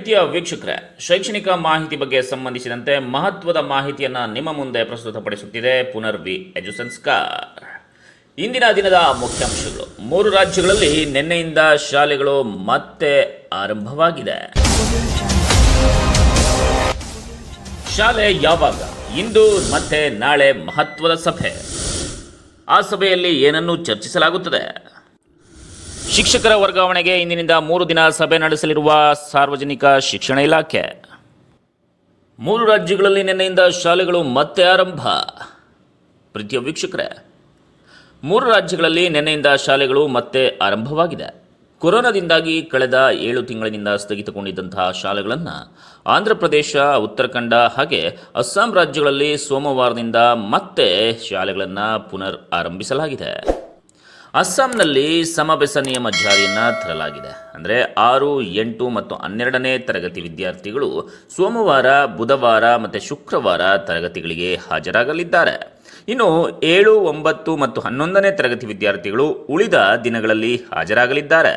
ಪ್ರೀತಿಯ ವೀಕ್ಷಕರೇ, ಶೈಕ್ಷಣಿಕ ಮಾಹಿತಿ ಬಗ್ಗೆ ಸಂಬಂಧಿಸಿದಂತೆ ಮಹತ್ವದ ಮಾಹಿತಿಯನ್ನು ನಿಮ್ಮ ಮುಂದೆ ಪ್ರಸ್ತುತಪಡಿಸುತ್ತಿದೆ ಪುನರ್ವಿ ಎಜುಸಂಸ್ಕಾರ್ ಇಂದಿನ ದಿನದ ಮುಖ್ಯಾಂಶಗಳು. ಮೂರು ರಾಜ್ಯಗಳಲ್ಲಿ ನಿನ್ನೆಯಿಂದ ಶಾಲೆಗಳು ಮತ್ತೆ ಆರಂಭವಾಗಿದೆ. ಶಾಲೆ ಯಾವಾಗ? ಇಂದು ಮತ್ತೆ ನಾಳೆ ಮಹತ್ವದ ಸಭೆ. ಆ ಸಭೆಯಲ್ಲಿ ಏನನ್ನು ಚರ್ಚಿಸಲಾಗುತ್ತದೆ? ಶಿಕ್ಷಕರ ವರ್ಗಾವಣೆಗೆ ಇಂದಿನಿಂದ ಮೂರು ದಿನ ಸಭೆ ನಡೆಸಲಿರುವ ಸಾರ್ವಜನಿಕ ಶಿಕ್ಷಣ ಇಲಾಖೆ. ಮೂರು ರಾಜ್ಯಗಳಲ್ಲಿ ನಿನ್ನೆಯಿಂದ ಶಾಲೆಗಳು ಮತ್ತೆ ಆರಂಭ. ಪ್ರೀತಿಯ ವೀಕ್ಷಕರೇ, ಮೂರು ರಾಜ್ಯಗಳಲ್ಲಿ ನಿನ್ನೆಯಿಂದ ಶಾಲೆಗಳು ಮತ್ತೆ ಆರಂಭವಾಗಿದೆ. ಕೊರೋನಾದಿಂದಾಗಿ ಕಳೆದ ಏಳು ತಿಂಗಳಿನಿಂದ ಸ್ಥಗಿತಗೊಂಡಿದ್ದಂತಹ ಶಾಲೆಗಳನ್ನು ಆಂಧ್ರ ಪ್ರದೇಶ, ಉತ್ತರಾಖಂಡ ಹಾಗೆ ಅಸ್ಸಾಂ ರಾಜ್ಯಗಳಲ್ಲಿ ಸೋಮವಾರದಿಂದ ಮತ್ತೆ ಶಾಲೆಗಳನ್ನು ಪುನರ್ ಆರಂಭಿಸಲಾಗಿದೆ. ಅಸ್ಸಾಂನಲ್ಲಿ ಸಮಬೆಸ ನಿಯಮ ಜಾರಿಯನ್ನು ತರಲಾಗಿದೆ. ಅಂದರೆ ಆರು, ಎಂಟು ಮತ್ತು ಹನ್ನೆರಡನೇ ತರಗತಿ ವಿದ್ಯಾರ್ಥಿಗಳು ಸೋಮವಾರ, ಬುಧವಾರ ಮತ್ತು ಶುಕ್ರವಾರ ತರಗತಿಗಳಿಗೆ ಹಾಜರಾಗಲಿದ್ದಾರೆ. ಇನ್ನು ಏಳು, ಒಂಬತ್ತು ಮತ್ತು ಹನ್ನೊಂದನೇ ತರಗತಿ ವಿದ್ಯಾರ್ಥಿಗಳು ಉಳಿದ ದಿನಗಳಲ್ಲಿ ಹಾಜರಾಗಲಿದ್ದಾರೆ.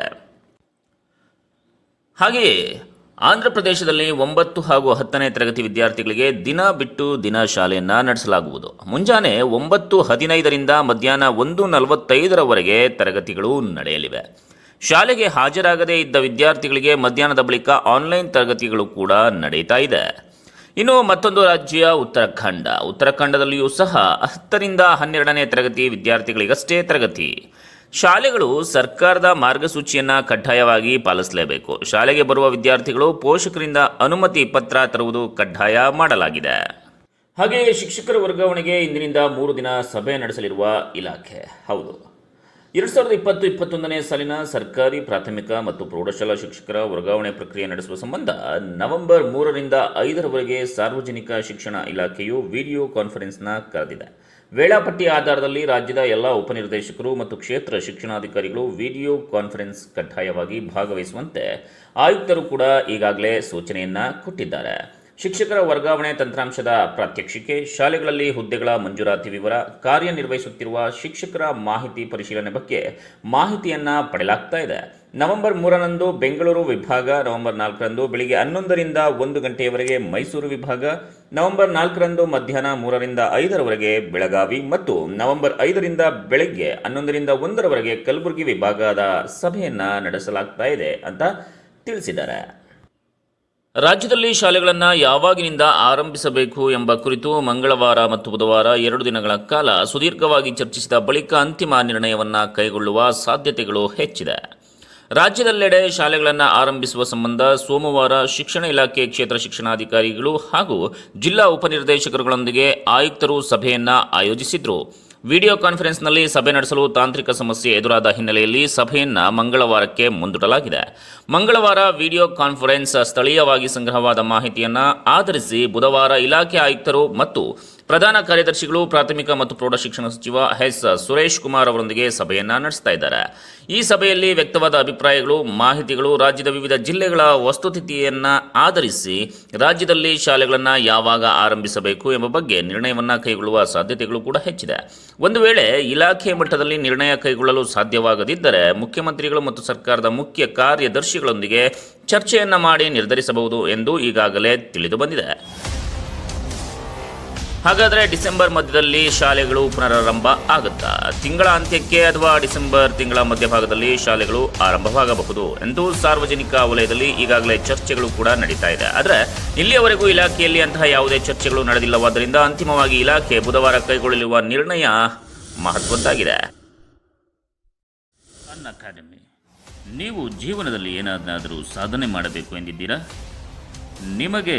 ಹಾಗೆಯೇ ಆಂಧ್ರ ಪ್ರದೇಶದಲ್ಲಿ ಒಂಬತ್ತು ಹಾಗೂ ಹತ್ತನೇ ತರಗತಿ ವಿದ್ಯಾರ್ಥಿಗಳಿಗೆ ದಿನ ಬಿಟ್ಟು ದಿನ ಶಾಲೆಯನ್ನು ನಡೆಸಲಾಗುವುದು. ಮುಂಜಾನೆ ಒಂಬತ್ತು ಹದಿನೈದರಿಂದ ಮಧ್ಯಾಹ್ನ ಒಂದು ನಲವತ್ತೈದರವರೆಗೆ ತರಗತಿಗಳು ನಡೆಯಲಿವೆ. ಶಾಲೆಗೆ ಹಾಜರಾಗದೇ ಇದ್ದ ವಿದ್ಯಾರ್ಥಿಗಳಿಗೆ ಮಧ್ಯಾಹ್ನದ ಬಳಿಕ ಆನ್ಲೈನ್ ತರಗತಿಗಳು ಕೂಡ ನಡೀತಾ ಇದೆ. ಇನ್ನು ಮತ್ತೊಂದು ರಾಜ್ಯ, ಉತ್ತರಾಖಂಡ. ಉತ್ತರಾಖಂಡದಲ್ಲಿಯೂ ಸಹ ಹತ್ತರಿಂದ ಹನ್ನೆರಡನೇ ತರಗತಿ ವಿದ್ಯಾರ್ಥಿಗಳಿಗಷ್ಟೇ ತರಗತಿ. ಶಾಲೆಗಳು ಸರ್ಕಾರದ ಮಾರ್ಗಸೂಚಿಯನ್ನು ಕಡ್ಡಾಯವಾಗಿ ಪಾಲಿಸಲೇಬೇಕು. ಶಾಲೆಗೆ ಬರುವ ವಿದ್ಯಾರ್ಥಿಗಳು ಪೋಷಕರಿಂದ ಅನುಮತಿ ಪತ್ರ ತರುವುದು ಕಡ್ಡಾಯ ಮಾಡಲಾಗಿದೆ. ಹಾಗೆಯೇ ಶಿಕ್ಷಕರ ವರ್ಗಾವಣೆಗೆ ಇಂದಿನಿಂದ ಮೂರು ದಿನ ಸಭೆ ನಡೆಸಲಿರುವ ಇಲಾಖೆ. ಹೌದು. ಎರಡು ಸಾವಿರದ ಇಪ್ಪತ್ತು, ಇಪ್ಪತ್ತೊಂದನೇ ಸಾಲಿನ ಸರ್ಕಾರಿ ಪ್ರಾಥಮಿಕ ಮತ್ತು ಪ್ರೌಢಶಾಲಾ ಶಿಕ್ಷಕರ ವರ್ಗಾವಣೆ ಪ್ರಕ್ರಿಯೆ ನಡೆಸುವ ಸಂಬಂಧ ನವೆಂಬರ್ ಮೂರರಿಂದ ಐದರವರೆಗೆ ಸಾರ್ವಜನಿಕ ಶಿಕ್ಷಣ ಇಲಾಖೆಯು ವಿಡಿಯೋ ಕಾನ್ಫರೆನ್ಸ್ನ ಕರೆದಿದೆ. ವೇಳಾಪಟ್ಟಿ ಆಧಾರದಲ್ಲಿ ರಾಜ್ಯದ ಎಲ್ಲ ಉಪನಿರ್ದೇಶಕರು ಮತ್ತು ಕ್ಷೇತ್ರ ಶಿಕ್ಷಣಾಧಿಕಾರಿಗಳು ವಿಡಿಯೋ ಕಾನ್ಫರೆನ್ಸ್ ಕಡ್ಡಾಯವಾಗಿ ಭಾಗವಹಿಸುವಂತೆ ಆಯುಕ್ತರು ಕೂಡ ಈಗಾಗಲೇ ಸೂಚನೆಯನ್ನ ಕೊಟ್ಟಿದ್ದಾರೆ. ಶಿಕ್ಷಕರ ವರ್ಗಾವಣೆ ತಂತ್ರಾಂಶದ ಪ್ರಾತ್ಯಕ್ಷಿಕೆ, ಶಾಲೆಗಳಲ್ಲಿ ಹುದ್ದೆಗಳ ಮಂಜೂರಾತಿ ವಿವರ, ಕಾರ್ಯನಿರ್ವಹಿಸುತ್ತಿರುವ ಶಿಕ್ಷಕರ ಮಾಹಿತಿ ಪರಿಶೀಲನೆ ಬಗ್ಗೆ ಮಾಹಿತಿಯನ್ನ ಪಡೆಯಲಾಗ್ತಾ ಇದೆ. ನವೆಂಬರ್ ಮೂರರಂದು ಬೆಂಗಳೂರು ವಿಭಾಗ, ನವೆಂಬರ್ ನಾಲ್ಕರಂದು ಬೆಳಿಗ್ಗೆ ಹನ್ನೊಂದರಿಂದ ಒಂದು ಗಂಟೆಯವರೆಗೆ ಮೈಸೂರು ವಿಭಾಗ, ನವೆಂಬರ್ ನಾಲ್ಕರಂದು ಮಧ್ಯಾಹ್ನ ಮೂರರಿಂದ ಐದರವರೆಗೆ ಬೆಳಗಾವಿ ಮತ್ತು ನವೆಂಬರ್ ಐದರಿಂದ ಬೆಳಗ್ಗೆ ಹನ್ನೊಂದರಿಂದ ಒಂದರವರೆಗೆ ಕಲಬುರಗಿ ವಿಭಾಗದ ಸಭೆಯನ್ನ ನಡೆಸಲಾಗ್ತಾ ಇದೆ ಅಂತ ತಿಳಿಸಿದ್ದಾರೆ. ರಾಜ್ಯದಲ್ಲಿ ಶಾಲೆಗಳನ್ನು ಯಾವಾಗಿನಿಂದ ಆರಂಭಿಸಬೇಕು ಎಂಬ ಕುರಿತು ಮಂಗಳವಾರ ಮತ್ತು ಬುಧವಾರ ಎರಡು ದಿನಗಳ ಕಾಲ ಸುದೀರ್ಘವಾಗಿ ಚರ್ಚಿಸಿದ ಬಳಿಕ ಅಂತಿಮ ನಿರ್ಣಯವನ್ನು ಕೈಗೊಳ್ಳುವ ಸಾಧ್ಯತೆಗಳು ಹೆಚ್ಚಿದೆ. ರಾಜ್ಯದೆಲ್ಲೆಡೆ ಶಾಲೆಗಳನ್ನು ಆರಂಭಿಸುವ ಸಂಬಂಧ ಸೋಮವಾರ ಶಿಕ್ಷಣ ಇಲಾಖೆ ಕ್ಷೇತ್ರ ಶಿಕ್ಷಣಾಧಿಕಾರಿಗಳು ಹಾಗೂ ಜಿಲ್ಲಾ ಉಪನಿರ್ದೇಶಕರುಗಳೊಂದಿಗೆ ಆಯುಕ್ತರು ಸಭೆಯನ್ನು ಆಯೋಜಿಸಿದ್ರು. ವಿಡಿಯೋ ಕಾನ್ಫರೆನ್ಸ್ನಲ್ಲಿ ಸಭೆ ನಡೆಸಲು ತಾಂತ್ರಿಕ ಸಮಸ್ಯೆ ಎದುರಾದ ಹಿನ್ನೆಲೆಯಲ್ಲಿ ಸಭೆಯನ್ನು ಮಂಗಳವಾರಕ್ಕೆ ಮುಂದೂಡಲಾಗಿದೆ. ಮಂಗಳವಾರ ವಿಡಿಯೋ ಕಾನ್ಫರೆನ್ಸ್ ಸ್ಥಳೀಯವಾಗಿ ಸಂಗ್ರಹವಾದ ಮಾಹಿತಿಯನ್ನು ಆಧರಿಸಿ ಬುಧವಾರ ಇಲಾಖೆ ಆಯುಕ್ತರು ಮತ್ತು ಪ್ರಧಾನ ಕಾರ್ಯದರ್ಶಿಗಳು, ಪ್ರಾಥಮಿಕ ಮತ್ತು ಪ್ರೌಢ ಶಿಕ್ಷಣ ಸಚಿವ ಎಸ್. ಸುರೇಶ್ ಕುಮಾರ್ ಅವರೊಂದಿಗೆ ಸಭೆಯನ್ನು ನಡೆಸ್ತಾ ಇದ್ದಾರೆ. ಈ ಸಭೆಯಲ್ಲಿ ವ್ಯಕ್ತವಾದ ಅಭಿಪ್ರಾಯಗಳು, ಮಾಹಿತಿಗಳು ರಾಜ್ಯದ ವಿವಿಧ ಜಿಲ್ಲೆಗಳ ವಸ್ತುಸ್ಥಿತಿಯನ್ನು ಆಧರಿಸಿ ರಾಜ್ಯದಲ್ಲಿ ಶಾಲೆಗಳನ್ನು ಯಾವಾಗ ಆರಂಭಿಸಬೇಕು ಎಂಬ ಬಗ್ಗೆ ನಿರ್ಣಯವನ್ನು ಕೈಗೊಳ್ಳುವ ಸಾಧ್ಯತೆಗಳು ಕೂಡ ಹೆಚ್ಚಿದೆ. ಒಂದು ವೇಳೆ ಇಲಾಖೆ ಮಟ್ಟದಲ್ಲಿ ನಿರ್ಣಯ ಕೈಗೊಳ್ಳಲು ಸಾಧ್ಯವಾಗದಿದ್ದರೆ ಮುಖ್ಯಮಂತ್ರಿಗಳು ಮತ್ತು ಸರ್ಕಾರದ ಮುಖ್ಯ ಕಾರ್ಯದರ್ಶಿಗಳೊಂದಿಗೆ ಚರ್ಚೆಯನ್ನು ಮಾಡಿ ನಿರ್ಧರಿಸಬಹುದು ಎಂದು ಈಗಾಗಲೇ ತಿಳಿದು ಬಂದಿದೆ. ಹಾಗಾದರೆ ಡಿಸೆಂಬರ್ ಮಧ್ಯದಲ್ಲಿ ಶಾಲೆಗಳು ಪುನರಾರಂಭ ಆಗುತ್ತಾ? ತಿಂಗಳ ಅಂತ್ಯಕ್ಕೆ ಅಥವಾ ಡಿಸೆಂಬರ್ ತಿಂಗಳ ಮಧ್ಯಭಾಗದಲ್ಲಿ ಶಾಲೆಗಳು ಆರಂಭವಾಗಬಹುದು ಎಂದು ಸಾರ್ವಜನಿಕ ವಲಯದಲ್ಲಿ ಈಗಾಗಲೇ ಚರ್ಚೆಗಳು ಕೂಡ ನಡೀತಾ ಇದೆ. ಆದರೆ ಇಲ್ಲಿಯವರೆಗೂ ಇಲಾಖೆಯಲ್ಲಿ ಅಂತಹ ಯಾವುದೇ ಚರ್ಚೆಗಳು ನಡೆದಿಲ್ಲವಾದ್ದರಿಂದ ಅಂತಿಮವಾಗಿ ಇಲಾಖೆ ಬುಧವಾರ ಕೈಗೊಳ್ಳಲಿರುವ ನಿರ್ಣಯ ಮಹತ್ವದ್ದಾಗಿದೆ. ಅಕಾಡೆಮಿ, ನೀವು ಜೀವನದಲ್ಲಿ ಏನಾದರೂ ಸಾಧನೆ ಮಾಡಬೇಕು ಎಂದಿದ್ದೀರಾ? ನಿಮಗೆ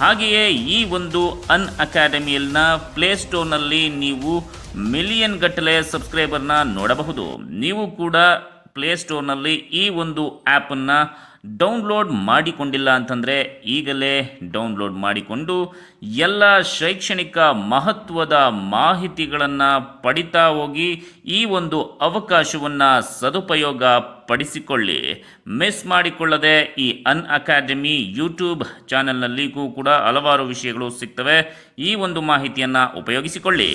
ಹಾಗೆಯೇ ಈ ಒಂದು ಅನ್ ಅಕಾಡೆಮಿಯಲ್ನ ಪ್ಲೇಸ್ಟೋರ್ನಲ್ಲಿ ನೀವು ಮಿಲಿಯನ್ ಗಟ್ಟಲೆ ಸಬ್ಸ್ಕ್ರೈಬರ್ನ ನೋಡಬಹುದು. ನೀವು ಕೂಡ ಪ್ಲೇಸ್ಟೋರ್ನಲ್ಲಿ ಈ ಒಂದು ಆ್ಯಪನ್ನು ಡೌನ್ಲೋಡ್ ಮಾಡಿಕೊಂಡಿಲ್ಲ ಅಂತಂದರೆ ಈಗಲೇ ಡೌನ್ಲೋಡ್ ಮಾಡಿಕೊಂಡು ಎಲ್ಲ ಶೈಕ್ಷಣಿಕ ಮಹತ್ವದ ಮಾಹಿತಿಗಳನ್ನು ಪಡಿತಾ ಹೋಗಿ ಈ ಒಂದು ಅವಕಾಶವನ್ನು ಸದುಪಯೋಗ ಪಡಿಸಿಕೊಳ್ಳಿ. ಮಿಸ್ ಮಾಡಿಕೊಳ್ಳದೆ ಈ ಅನ್ ಅಕಾಡೆಮಿ ಯೂಟ್ಯೂಬ್ ಚಾನೆಲ್ನಲ್ಲಿಗೂ ಕೂಡ ಹಲವಾರು ವಿಷಯಗಳು ಸಿಗ್ತವೆ. ಈ ಒಂದು ಮಾಹಿತಿಯನ್ನು ಉಪಯೋಗಿಸಿಕೊಳ್ಳಿ.